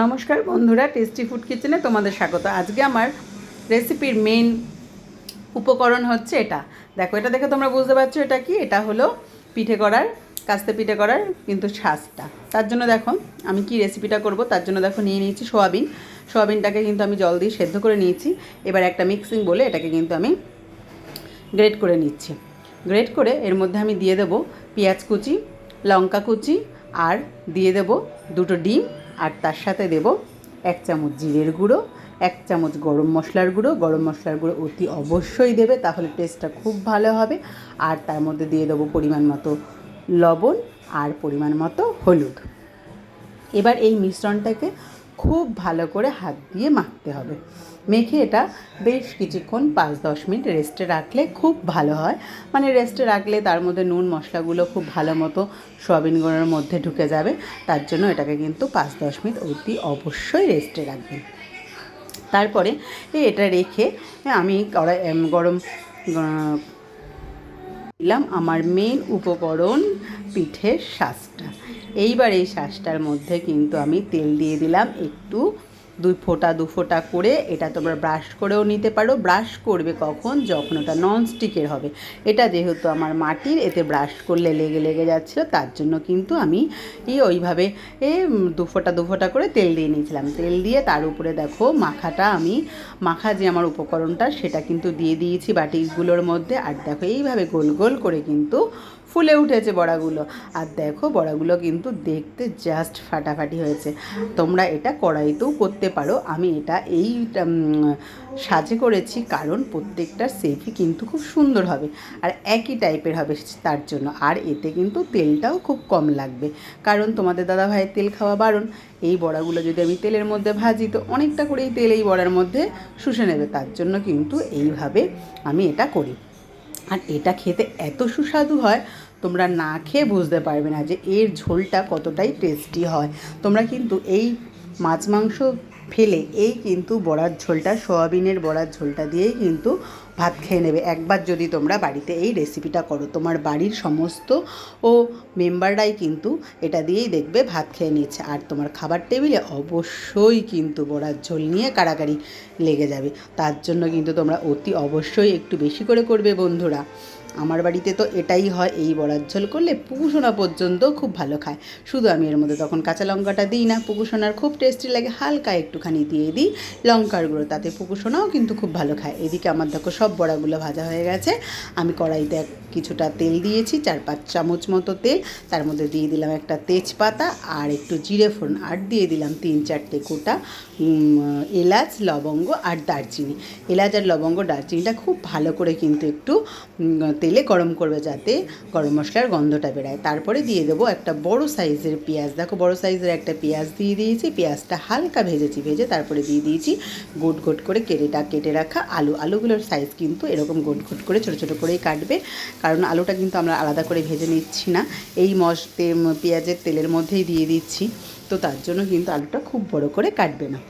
নমস্কার বন্ধুরা tasty food কিচেনে তোমাদের স্বাগত। আজকে আমার রেসিপির মেন উপকরণ হচ্ছে এটা। দেখো, এটা দেখে তোমরা বুঝতে পারছ এটা কি? এটা হলো পিঠে করার, কাস্তে পিঠে করার কিন্তু শ্বাসটা তার জন্য দেখো, আমি কি রেসিপিটা করব? তার জন্য দেখো, নিয়ে নিয়েছি সোয়াবিন। সোয়াবিনটাকে কিন্তু আমি জল দিয়ে সেদ্ধ করে নিয়েছি। এবার একটা মিক্সিং বলে এটাকে কিন্তু আমি গ্রেট করে নিচ্ছি। গ্রেট করে এর মধ্যে আমি দিয়ে দেবো পেঁয়াজ কুচি, লঙ্কা কুচি, আর দিয়ে দেব দুটো ডিম আর তার সাথে দেব এক চামচ জিরের গুঁড়ো, এক চামচ গরম মশলার গুঁড়ো। গরম মশলার গুঁড়ো অতি অবশ্যই দেবে, তাহলে টেস্টটা খুব ভালো হবে। আর তার মধ্যে দিয়ে দেবো পরিমাণ মতো লবণ আর পরিমাণ মতো হলুদ। এবার এই মিশ্রণটাকে খুব ভালো করে হাত দিয়ে মাখতে হবে। মেখে এটা বেশ কিছুক্ষণ পাঁচ দশ মিনিট রেস্টে রাখলে খুব ভালো হয়। মানে রেস্টে রাখলে তার মধ্যে নুন, মশলাগুলো খুব ভালো মতো সোয়াবিন গুঁড়োর মধ্যে ঢুকে যাবে। তার জন্য এটাকে কিন্তু পাঁচ দশ মিনিট অতি অবশ্যই রেস্টে রাখবেন। তারপরে এটা রেখে আমি গরম দিলাম আমার মেন উপকরণ পিঠের শাঁসটা। এইবার এই শাঁসটার মধ্যে কিন্তু আমি তেল দিয়ে দিলাম একটু দুই ফোঁটা, দু ফোঁটা করে এটা তোমরা ব্রাশ করেও নিতে পারো। ব্রাশ করবে কখন? যখন ওটা ননস্টিকের হবে। এটা যেহেতু আমার মাটির, এতে ব্রাশ করলে লেগে লেগে যাচ্ছিল, তার জন্য কিন্তু আমি এই ওইভাবে এ দু ফোঁটা দু ফোঁটা করে তেল দিয়ে নিয়েছিলাম। তেল দিয়ে তার উপরে দেখো মাখাটা আমি, মাখা যে আমার উপকরণটা, সেটা কিন্তু দিয়ে দিয়েছি বাটিগুলোর মধ্যে। আর দেখো এইভাবে গোল গোল করে কিন্তু ফুলে উঠেছে বড়াগুলো। আর দেখো, বড়াগুলো কিন্তু দেখতে জাস্ট ফাটাফাটি হয়েছে। তোমরা এটা কড়াইতেও করতে পারো। আমি এটা এই সাজে করেছি কারণ প্রত্যেকটার সেফই কিন্তু খুব সুন্দর হবে আর একই টাইপের হবে তার জন্য। আর এতে কিন্তু তেলটাও খুব কম লাগবে। কারণ তোমাদের দাদা ভাইয়ের তেল খাওয়া বারণ। এই বড়াগুলো যদি আমি তেলের মধ্যে ভাজি, তো অনেকটা করেই তেল এই বড়ার মধ্যে শুষে নেবে। তার জন্য কিন্তু এইভাবে আমি এটা করি। আর এটা খেতে এত সুস্বাদু হয়, তোমরা না খেয়ে বুঝতে পারবে না যে এর ঝোলটা কতটাই টেস্টি হয়। তোমরা কিন্তু এই মাছ মাংস ফেলে। এই কিন্তু বড়ার ঝোলটা, সোয়াবিনের বড়ার ঝোলটা দিয়েই কিন্তু ভাত খেয়ে নেবে। একবার যদি তোমরা বাড়িতে এই রেসিপিটা করো, তোমার বাড়ির সমস্ত ও মেম্বাররাই কিন্তু এটা দিয়েই দেখবে ভাত খেয়ে নিচ্ছে। আর তোমার খাবার টেবিলে অবশ্যই কিন্তু বড়ার ঝোল নিয়ে কাড়াকাড়ি লেগে যাবে। তার জন্য কিন্তু তোমরা অতি অবশ্যই একটু বেশি করে করবে বন্ধুরা। আমার বাড়িতে তো এটাই হয়, এই বড়ার ঝোল করলে পুকুসোনা পর্যন্ত খুব ভালো খায়। শুধু আমি এর মধ্যে তখন কাঁচা লঙ্কাটা দিই না পুকুসোনার খুব টেস্টি লাগে, হালকা একটুখানি দিয়ে দিই, লঙ্কার গুঁড়ো, তাতে পুকুসোনাও কিন্তু খুব ভালো খায়। এদিকে আমার দেখো সব বড়াগুলো ভাজা হয়ে গেছে, আমি কড়াইতে কিছুটা তেল দিয়েছি, চার পাঁচ চামচ মতো তেল, তার মধ্যে দিয়ে দিলাম একটা তেজপাতা আর একটু জিরে ফোড়ন, আর দিয়ে দিলাম তিন চারটে কোটা এলাচ, লবঙ্গ আর দারচিনি। এলাচ আর লবঙ্গ, দারচিনিটা খুব ভালো করে কিন্তু একটু তেলে গরম করবে যাতে গরম মশলার গন্ধটা বেরায়। তারপরে দিয়ে দেবো একটা বড় সাইজের পেঁয়াজ। দেখো বড় সাইজের একটা পেঁয়াজ দিয়ে দিয়েছি। পেঁয়াজটা হালকা ভেজেছি, ভেজে তারপরে দিয়ে দিয়েছি গোট গোট করে কেটেটা, কেটে রাখা আলু। আলুগুলোর সাইজ কিন্তু এরকম গোট গোট করে ছোটো ছোটো করেই কাটবে। কারণ আলুটা কিন্তু আমরা আলাদা করে ভেজে নিচ্ছি না। এই মশ পেঁয়াজের তেলের মধ্যেই দিয়ে দিচ্ছি। তো তার জন্য কিন্তু আলুটা খুব বড় করে কাটবে না।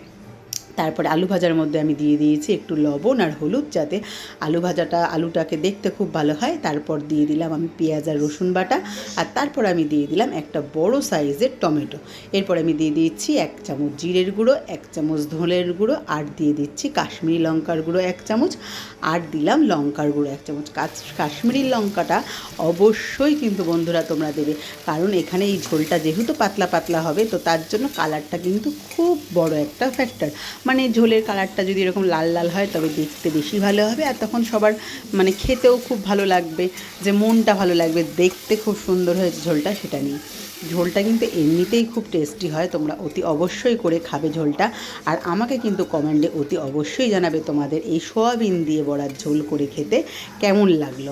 তারপরে আলু ভাজার মধ্যে আমি দিয়ে দিয়েছি একটু লবণ আর হলুদ যাতে আলু ভাজাটা, আলুটাকে দেখতে খুব ভালো হয়। তারপর দিয়ে দিলাম আমি পেঁয়াজ আর রসুন বাটা আর তারপর আমি দিয়ে দিলাম একটা বড় সাইজের টমেটো। এরপর আমি দিয়ে দিচ্ছি এক চামচ জিরের গুঁড়ো, এক চামচ ধনের গুঁড়ো আর দিয়ে দিচ্ছি কাশ্মীরি লঙ্কার গুঁড়ো এক চামচ। আর দিলাম লঙ্কার গুঁড়ো এক চামচ। কাশ্মীরি লঙ্কাটা অবশ্যই কিন্তু বন্ধুরা তোমরা দেবে। কারণ এখানে এই ঝোলটা যেহেতু পাতলা পাতলা হবে, তো তার জন্য কালারটা কিন্তু খুব বড় একটা ফ্যাক্টর। মানে ঝোলের কালারটা যদি এরকম লাল লাল হয় তবে দেখতে বেশি ভালো হবে। আর তখন সবার মানে খেতেও খুব ভালো লাগবে, যে মনটা ভালো লাগবে, দেখতে খুব সুন্দর হয়েছে ঝোলটা, সেটা নিয়ে। ঝোলটা কিন্তু এমনিতেই খুব টেস্টি হয়, তোমরা অতি অবশ্যই করে খাবে ঝোলটা। আর আমাকে কিন্তু কমেন্টে অতি অবশ্যই জানাবে তোমাদের এই সোয়াবিন দিয়ে বড়ার ঝোল করে খেতে কেমন লাগল।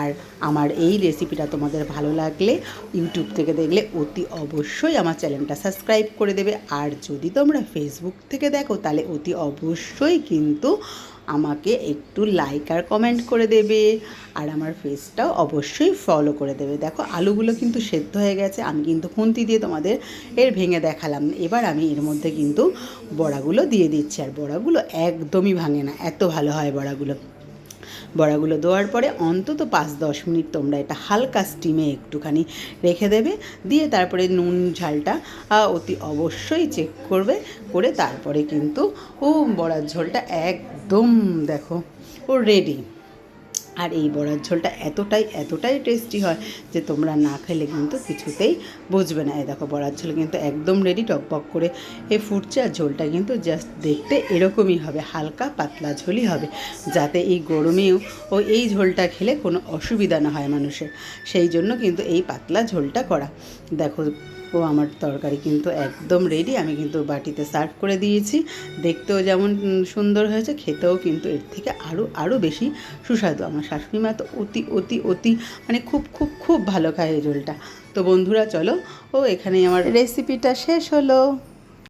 আর আমার এই রেসিপিটা তোমাদের ভালো লাগলে ইউটিউব থেকে দেখলে অতি অবশ্যই আমার চ্যানেলটা সাবস্ক্রাইব করে দেবে। আর যদি তোমরা ফেসবুক থেকে দেখো, তাহলে অতি অবশ্যই কিন্তু আমাকে একটু লাইক আর কমেন্ট করে দেবে। আর আমার ফেসটাও অবশ্যই ফলো করে দেবে। দেখো, আলুগুলো কিন্তু সেদ্ধ হয়ে গেছে। আমি কিন্তু খুন্তি দিয়ে তোমাদের এর ভেঙে দেখালাম। এবার আমি এর মধ্যে কিন্তু বড়াগুলো দিয়ে দিচ্ছি। আর বড়াগুলো একদমই ভাঙে না। এত ভালো হয় বড়াগুলো। বড়াগুলো দেওয়ার পরে অন্তত পাঁচ দশ মিনিট তোমরা এটা হালকা স্টিমে একটুখানি রেখে দেবে। দিয়ে তারপরে নুন, ঝালটা অতি অবশ্যই চেক করবে, করে তারপরে কিন্তু ও বড়ার ঝোলটা একদম দেখো ও রেডি আর এই বড়ার ঝোলটা এতটাই এতটাই টেস্টি হয় যে তোমরা না খেলে কিন্তু কিছুতেই বুঝবে না। এই দেখো বড়ার ঝোল কিন্তু একদম রেডি টকবক করে এ ফুটছে আর ঝোলটা কিন্তু জাস্ট দেখতে এরকমই হবে, হালকা পাতলা ঝোলই হবে যাতে এই গরমেও ও এই ঝোলটা খেলে কোনো অসুবিধা না হয় মানুষের। সেই জন্য কিন্তু এই পাতলা ঝোলটা করা। দেখো ও আমার তরকারি কিন্তু একদম রেডি আমি কিন্তু বাটিতে সার্ভ করে দিয়েছি। দেখতেও যেমন সুন্দর হয়েছে, খেতেও কিন্তু এর থেকে আরও আরও বেশি সুস্বাদু। আমার শাশুড়ি মা তো অতি অতি অতি মানে খুব খুব খুব ভালো খায় এই ঝোলটা তো বন্ধুরা, চলো, ও এখানেই আমার রেসিপিটা শেষ হলো।